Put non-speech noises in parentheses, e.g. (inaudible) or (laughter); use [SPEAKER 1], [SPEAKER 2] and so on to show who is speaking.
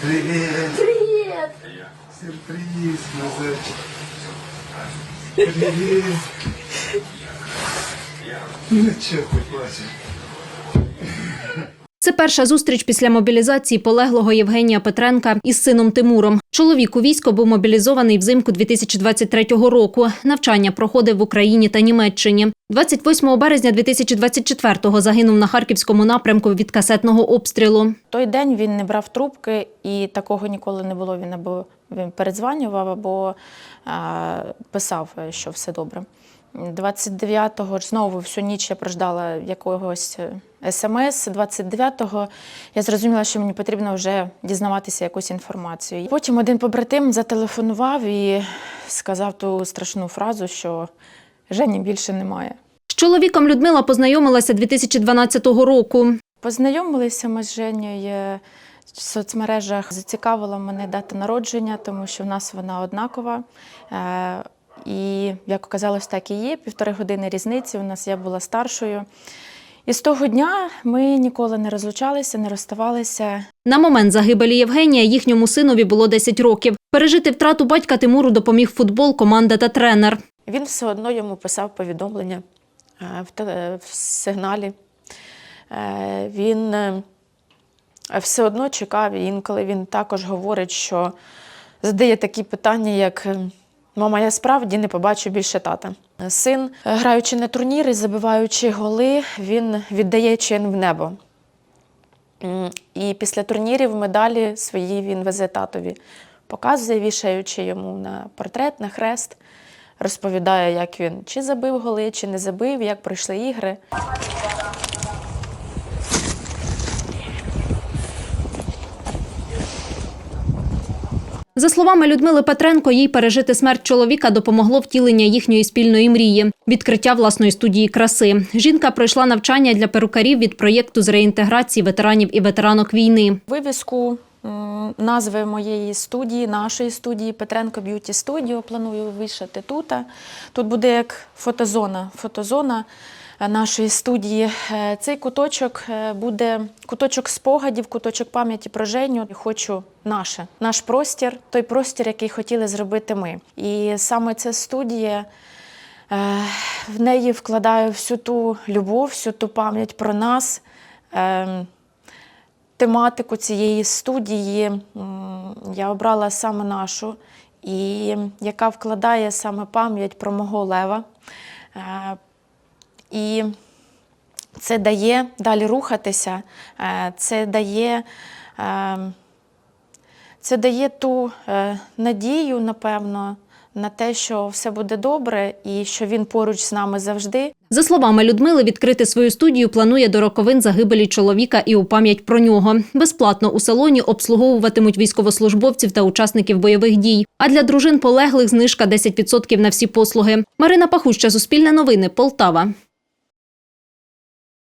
[SPEAKER 1] Привет!
[SPEAKER 2] Привет!
[SPEAKER 1] Сюрприз, Назарчик. Привет! (laughs) Ну что ты плачешь?
[SPEAKER 3] Це перша зустріч після мобілізації полеглого Євгенія Петренка із сином Тимуром. Чоловік у військо був мобілізований взимку 2023 року. Навчання проходив в Україні та Німеччині. 28 березня 2024-го загинув на харківському напрямку від касетного обстрілу.
[SPEAKER 2] Той день він не брав трубки, і такого ніколи не було. Він або він передзванював, або писав, що все добре. 29-го ж знову всю ніч я прождала якогось смс. 29-го я зрозуміла, що мені потрібно вже дізнаватися якусь інформацію. Потім один побратим зателефонував і сказав ту страшну фразу, що Жені більше немає.
[SPEAKER 3] З чоловіком Людмила познайомилася 2012 року.
[SPEAKER 2] Познайомилися ми з Женєю в соцмережах. Зацікавила мене дата народження, тому що в нас вона однакова. Е, І як оказалось, так і є. Півтори години різниці. У нас я була старшою. І з того дня ми ніколи не розлучалися, не розставалися.
[SPEAKER 3] На момент загибелі Євгенія їхньому синові було 10 років. Пережити втрату батька Тимуру допоміг футбол, команда та тренер.
[SPEAKER 2] Він все одно йому писав повідомлення е, в, сигналі. Е, Він е, все одно чекав, і інколи він також говорить, що задає такі питання, як е, Мама, я справді не побачу більше тата. Син, е, граючи на турніри, забиваючи голи, він віддає чин в небо. І після турнірів медалі свої він везе татові, показує, вішаючи йому на портрет, на хрест, розповідає, як він чи забив голи, чи не забив, як пройшли ігри.
[SPEAKER 3] За словами Людмили Петренко, їй пережити смерть чоловіка допомогло втілення їхньої спільної мрії відкриття власної студії краси. Жінка пройшла навчання для перукарів від проєкту з реінтеграції ветеранів і ветеранок війни.
[SPEAKER 2] Вивіску назви моєї студії, нашої студії Петренко Б'юті Студіо. Планую вишити тут. Тут буде як фотозона. Фотозона е, нашої студії. Е, Цей куточок е, буде куточок спогадів, куточок пам'яті про Женю. Хочу наше, наш простір, той простір, який хотіли зробити ми. І саме ця студія. В неї вкладаю всю ту любов, всю ту пам'ять про нас. Ем, тематику цієї студії я обрала саме нашу, і яка вкладає саме пам'ять про мого лева. Е, І це дає далі рухатися, е, це дає, е, це дає ту надію, напевно, на те, що все буде добре і що він поруч з нами завжди.
[SPEAKER 3] За словами Людмили, відкрити свою студію планує до роковин загибелі чоловіка і у пам'ять про нього. Безплатно у салоні обслуговуватимуть військовослужбовців та учасників бойових дій. А для дружин полеглих знижка 10% на всі послуги. Марина Пахуща, Суспільне новини, Полтава.